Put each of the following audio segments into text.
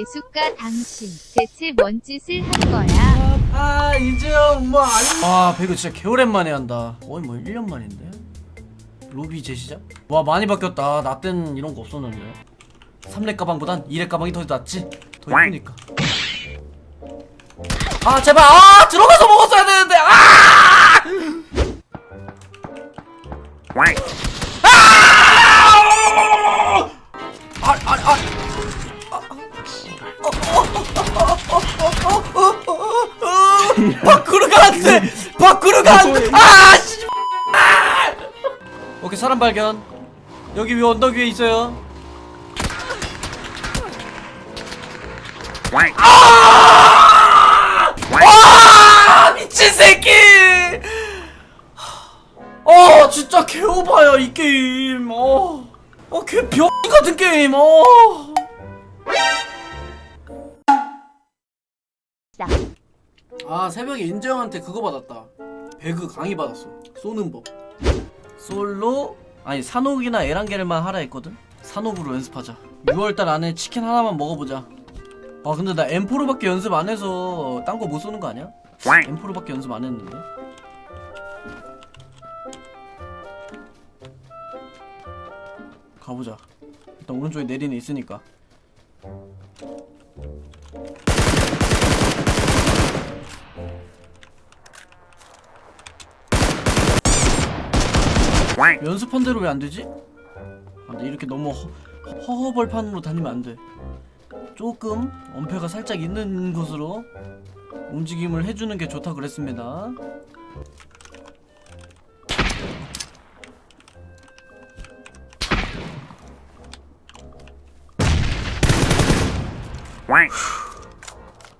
애숙가 당신 대체 뭔 짓을 한 거야? 아 이제요 뭐 아니 아 배그 진짜 개오랜만에 한다. 거의 뭐 1년 만인데? 로비 재시작? 와 많이 바뀌었다. 나 땐 이런 거 없었는데. 3렙 가방보단 2렙 가방이 더 낫지? 더 이쁘니까. 아 제발! 아 들어가서 먹었어야 되는데! 아 오케이 사람 발견. 여기 위 언덕 위에 있어요. 아! 아 미친 새끼! 어 진짜 개오바야 이 게임. 어어개 병 같은 게임 어. 아 새벽에 인정한테 그거 받았다. 배그 강의 받았어. 쏘는 법 솔로? 아니 산옥이나 에란겔만 하라 했거든? 산옥으로 연습하자. 6월달 안에 치킨 하나만 먹어보자. 아 근데 나 M4로밖에 연습 안 해서 딴 거 못 쏘는 거 아니야? M4로밖에 연습 안 했는데. 가보자. 일단 오른쪽에 내리는 있으니까 연습한 대로 왜 안 되지? 아, 근데 이렇게 너무 허, 허허벌판으로 다니면 안 돼. 조금 엄폐가 살짝 있는 곳으로 움직임을 해주는 게 좋다 그랬습니다.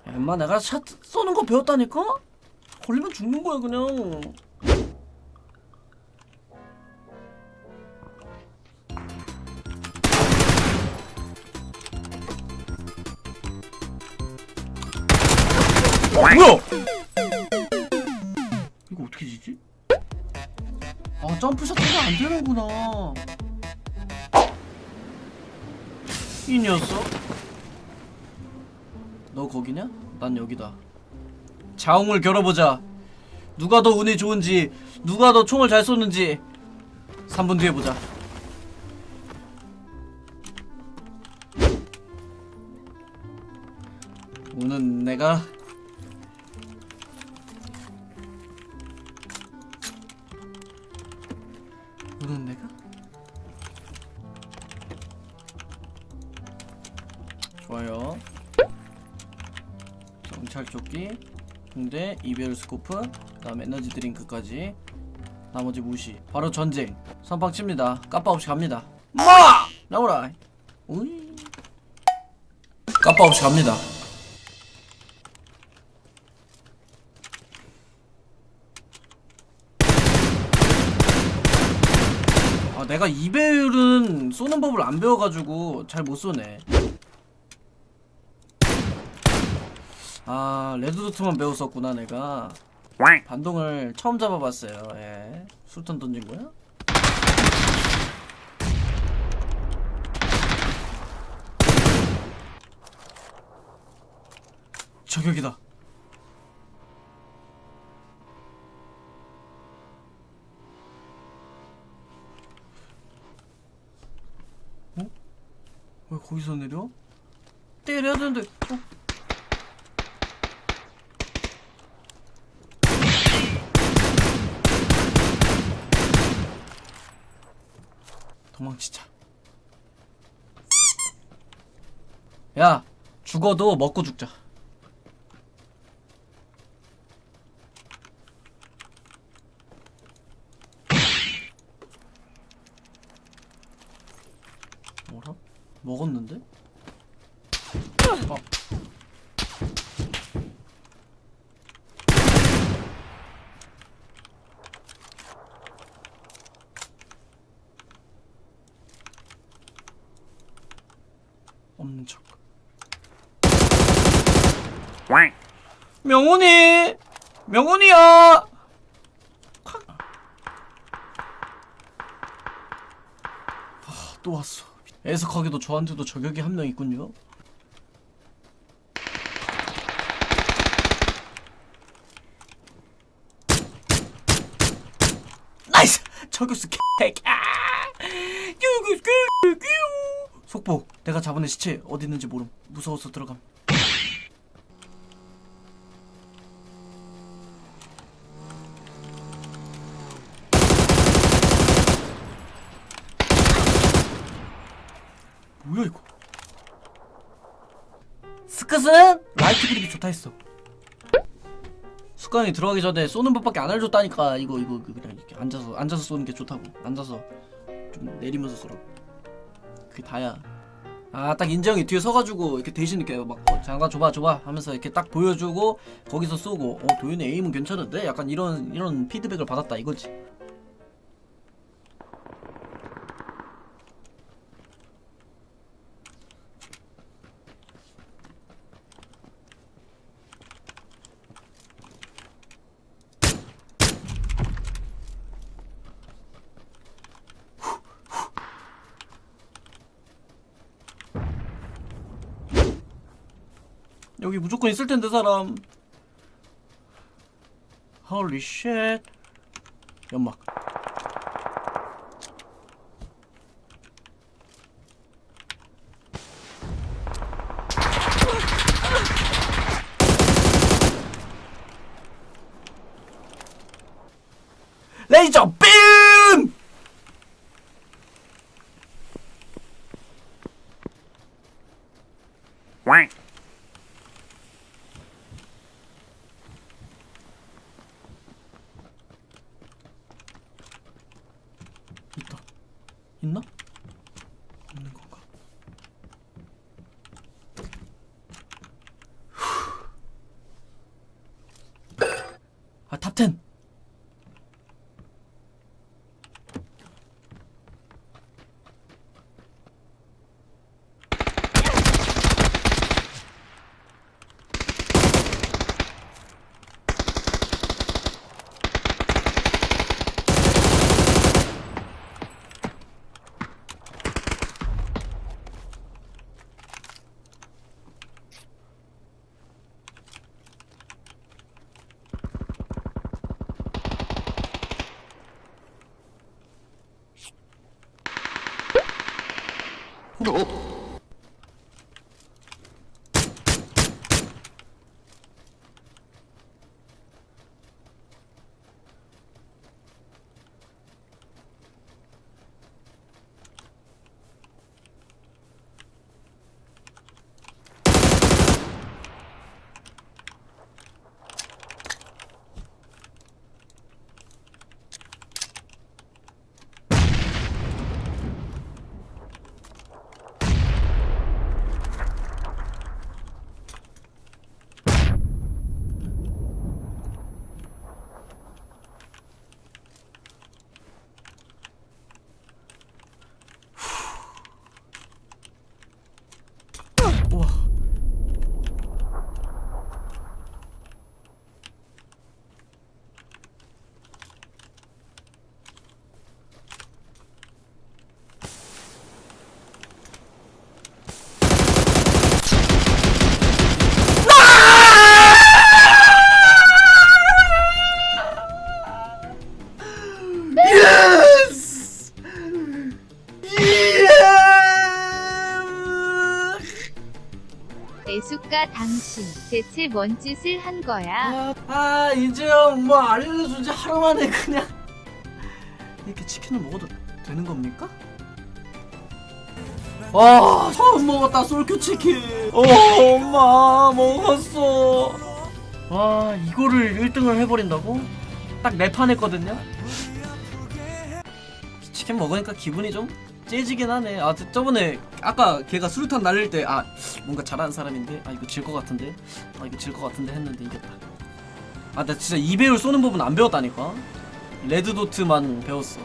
야, 임마 내가 샷 쏘는 거 배웠다니까? 걸리면 죽는 거야 그냥. 뭐야? 이거 어떻게 지지? 아 점프샷 하면 안 되는구나. 이 녀석. 너 거기냐? 난 여기다. 자웅을 겨뤄보자. 누가 더 운이 좋은지, 누가 더 총을 잘 쏘는지 3분 뒤에 보자. 운은 내가 운은 내가? 좋아요. 정찰조끼 붕대 이별 스코프 그 다음 에너지 드링크까지. 나머지 무시. 바로 전쟁. 선빵 칩니다. 까빠 없이 갑니다. 마! 나오라. 우이. 까빠 없이 갑니다 내가 이배율은 쏘는 법을 안 배워가지고 잘 못 쏘네. 아 레드도트만 배웠었구나 내가. 반동을 처음 잡아봤어요. 예. 술탄 던진 거야? 저격이다 왜 거기서 내려? 때려야 되는데 어? 도망치자 야 죽어도 먹고 죽자 뭐라? 먹었는데? 어. 없는 척. 명훈이! 명훈이야! 콱. 아, 또 왔어. 애석하게도 저한테도 저격이 한 명 있군요. 나이스! 저격수 개개! 속보! 내가 잡은 애 시체 어디 있는지 모름. 무서워서 들어감. 뭐야 이거? 스컷은 라이트 그립이 좋다 했어. 숙강이 들어가기 전에 쏘는 법밖에 안 알려줬다니까. 이거 이거 그냥 이렇게 앉아서 앉아서 쏘는 게 좋다고. 앉아서 좀 내리면서 쏘라고. 그게 다야. 아 딱 인정이 뒤에 서가지고 이렇게 대신 이렇게 막 어, 장관 줘봐 줘봐 하면서 이렇게 딱 보여주고 거기서 쏘고. 어 도윤이 에임은 괜찮은데? 약간 이런 이런 피드백을 받았다 이거지 여기 무조건 있을 텐데 사람. 홀리 쉣 연막 레이저 빔! 있다. 있나? 없는 건가? 아, 탑10! 우 예스! 예! 애숙가 당신 대체 뭔 짓을 한 거야? 아, 아 이제요 뭐 알려준 지 하루 만에 그냥 이렇게 치킨을 먹어도 되는 겁니까? 와 처음 먹었다 솔큐 치킨 어 엄마 먹었어 와 이거를 1등을 해버린다고? 딱 네 판 했거든요 치킨 먹으니까 기분이 좀 째지긴 하네. 아 저번에 아까 걔가 수류탄 날릴 때 아 뭔가 잘하는 사람인데? 아 이거 질 것 같은데? 아 이거 질 것 같은데 했는데 이겼다. 아 나 진짜 이 배율 쏘는 법은 안 배웠다니까? 레드도트만 배웠어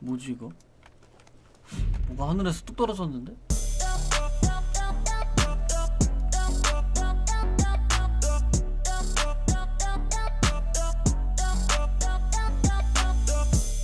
뭐지 이거? 뭐가 하늘에서 뚝 떨어졌는데?